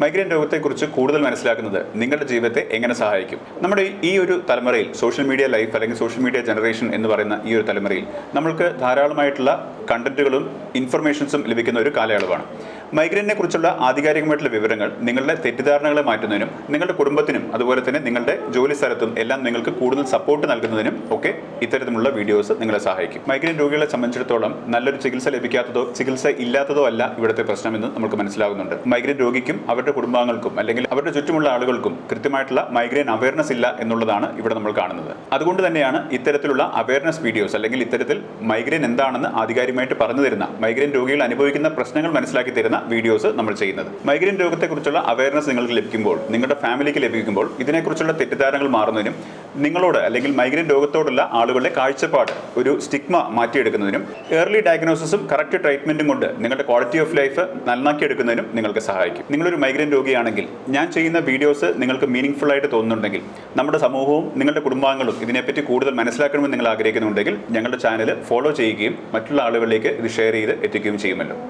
Migraine രോഗത്തെക്കുറിച്ച് കൂടുതൽ മനസ്സിലാക്കുന്നത് നിങ്ങളുടെ ജീവിതത്തെ എങ്ങനെ സഹായിക്കും? നമ്മുടെ ഈ ഒരു തലമുറയിൽ സോഷ്യൽ മീഡിയ ലൈഫ് അല്ലെങ്കിൽ സോഷ്യൽ മീഡിയ ജനറേഷൻ എന്ന് പറയുന്ന ഈ ഒരു തലമുറയിൽ നമ്മൾക്ക് ധാരാളമായിട്ടുള്ള കണ്ടന്റുകളും ഇൻഫർമേഷൻസും ലഭിക്കുന്ന ഒരു കാലയളവാണ്. മൈഗ്രെയിനെ കുറിച്ചുള്ള ആധികാരികമായിട്ടുള്ള വിവരങ്ങൾ നിങ്ങളുടെ തെറ്റിദ്ധാരണകളെ മാറ്റുന്നതിനും നിങ്ങളുടെ കുടുംബത്തിനും അതുപോലെ തന്നെ നിങ്ങളുടെ ജോലി സ്ഥലത്തും എല്ലാം നിങ്ങൾക്ക് കൂടുതൽ സപ്പോർട്ട് നൽകുന്നതിനും ഒക്കെ ഇത്തരത്തിലുള്ള വീഡിയോസ് നിങ്ങളെ സഹായിക്കും. മൈഗ്രെയിൻ രോഗികളെ സംബന്ധിച്ചിടത്തോളം നല്ലൊരു ചികിത്സ ലഭിക്കാത്തതോ ചികിത്സ ഇല്ലാത്തതോ അല്ല ഇവിടുത്തെ പ്രശ്നമെന്ന് നമുക്ക് മനസ്സിലാകുന്നുണ്ട് മൈഗ്രെയിൻ രോഗിക്കും അവരുടെ കുടുംബാംഗങ്ങൾക്കും അല്ലെങ്കിൽ അവരുടെ ചുറ്റുമുള്ള ആളുകൾക്കും കൃത്യമായിട്ടുള്ള മൈഗ്രെയിൻ അവയർനെസ് ഇല്ല എന്നുള്ളതാണ് ഇവിടെ നമ്മൾ കാണുന്നത്. അതുകൊണ്ട് തന്നെയാണ് ഇത്തരത്തിലുള്ള അവയർനെസ് വീഡിയോസ് അല്ലെങ്കിൽ ഇത്തരത്തിൽ മൈഗ്രെയിൻ എന്താണെന്ന് ആധികാരികമായിട്ട് പറഞ്ഞു തരുന്ന മൈഗ്രെയിൻ രോഗികൾ അനുഭവിക്കുന്ന പ്രശ്നങ്ങൾ മനസ്സിലാക്കി തരുന്ന വീഡിയോസ് നമ്മൾ ചെയ്യുന്നത്. മൈഗ്രെയിൻ രോഗത്തെക്കുറിച്ചുള്ള അവയർനെസ് നിങ്ങൾക്ക് ലഭിക്കുമ്പോൾ നിങ്ങളുടെ ഫാമിലിക്ക് ലഭിക്കുമ്പോൾ ഇതിനെക്കുറിച്ചുള്ള തെറ്റിദ്ധാരണകൾ മാറുന്നതിനും നിങ്ങളോട് അല്ലെങ്കിൽ മൈഗ്രെയിൻ രോഗത്തോടുള്ള ആളുകളുടെ കാഴ്ചപ്പാട് ഒരു സ്റ്റിഗ്മ മാറ്റിയെടുക്കുന്നതിനും ഏർലി ഡയഗ്നോസിസും കറക്റ്റ് ട്രീറ്റ്മെന്റും കൊണ്ട് നിങ്ങളുടെ ക്വാളിറ്റി ഓഫ് ലൈഫ് നന്നാക്കിയെടുക്കുന്നതിനും നിങ്ങൾക്ക് സഹായിക്കും. നിങ്ങളൊരു മൈഗ്രെയിൻ രോഗിയാണെങ്കിൽ ഞാൻ ചെയ്യുന്ന വീഡിയോസ് നിങ്ങൾക്ക് മീനിങ് ഫുൾ ആയിട്ട് തോന്നുന്നുണ്ടെങ്കിൽ നമ്മുടെ സമൂഹവും നിങ്ങളുടെ കുടുംബാംഗങ്ങളും ഇതിനെപ്പറ്റി കൂടുതൽ മനസ്സിലാക്കണമെന്ന് നിങ്ങൾ ആഗ്രഹിക്കുന്നുണ്ടെങ്കിൽ ഞങ്ങളുടെ ചാനൽ ഫോളോ ചെയ്യുകയും മറ്റുള്ള ആളുകളിലേക്ക് ഇത് ഷെയർ ചെയ്ത് എത്തിക്കുകയും ചെയ്യുമല്ലോ.